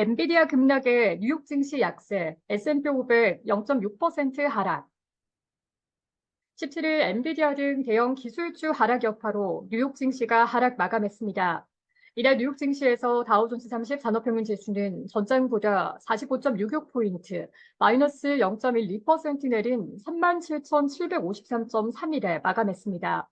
엔비디아 급락에 뉴욕 증시 약세, S&P 500 0.6% 하락. 17일 엔비디아 등 대형 기술주 하락 여파로 뉴욕 증시가 하락 마감했습니다. 이날 뉴욕 증시에서 다우존스 30 산업평균 지수는 전장보다 45.66포인트, 마이너스 0.12% 내린 37,753.31에 마감했습니다.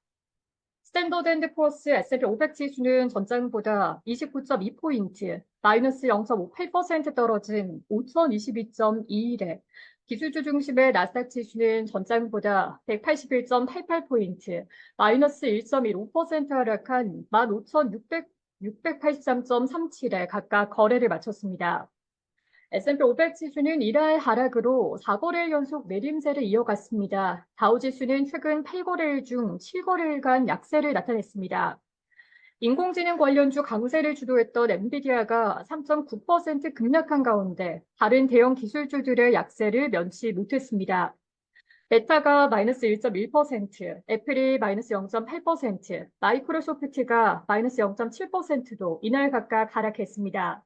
스탠더드 앤드 포어스 S&P 500 지수는 전장보다 29.2포인트, 마이너스 0.58% 떨어진 5,022.21에 기술주 중심의 나스닥 지수는 전장보다 181.88포인트, 마이너스 1.15% 하락한 15,683.37에 각각 거래를 마쳤습니다. S&P 500 지수는 이날 하락으로 4거래일 연속 내림세를 이어갔습니다. 다우 지수는 최근 8거래일 중 7거래일간 약세를 나타냈습니다. 인공지능 관련주 강세를 주도했던 엔비디아가 3.9% 급락한 가운데 다른 대형 기술주들의 약세를 면치 못했습니다. 메타가 마이너스 1.1%, 애플이 마이너스 0.8%, 마이크로소프트가 마이너스 0.7%도 이날 각각 하락했습니다.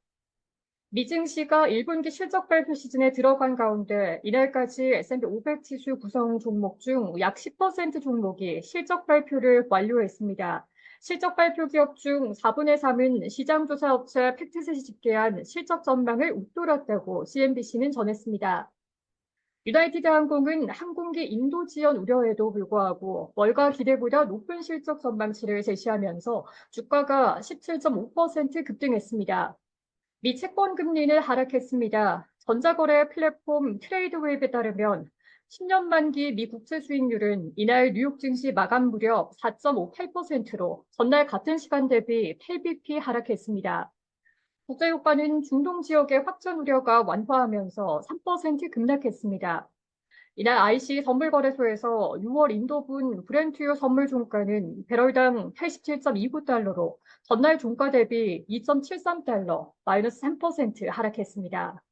미증시가 1분기 실적 발표 시즌에 들어간 가운데 이날까지 S&P 500 지수 구성 종목 중 약 10% 종목이 실적 발표를 완료했습니다. 실적 발표 기업 중 4분의 3은 시장조사업체 팩트셋이 집계한 실적 전망을 웃돌았다고 CNBC는 전했습니다. 유나이티드 항공은 항공기 인도 지연 우려에도 불구하고 월가 기대보다 높은 실적 전망치를 제시하면서 주가가 17.5% 급등했습니다. 미 채권 금리는 하락했습니다. 전자거래 플랫폼 트레이드웨이브에 따르면 10년 만기 미 국채 수익률은 이날 뉴욕 증시 마감 무렵 4.58%로 전날 같은 시간 대비 8bp 하락했습니다. 국제유가는 중동 지역의 확전 우려가 완화하면서 3% 급락했습니다. 이날 IC 선물거래소에서 6월 인도분 브렌트유 선물 종가는 배럴당 87.29달러로 전날 종가 대비 2.73달러, 마이너스 3% 하락했습니다.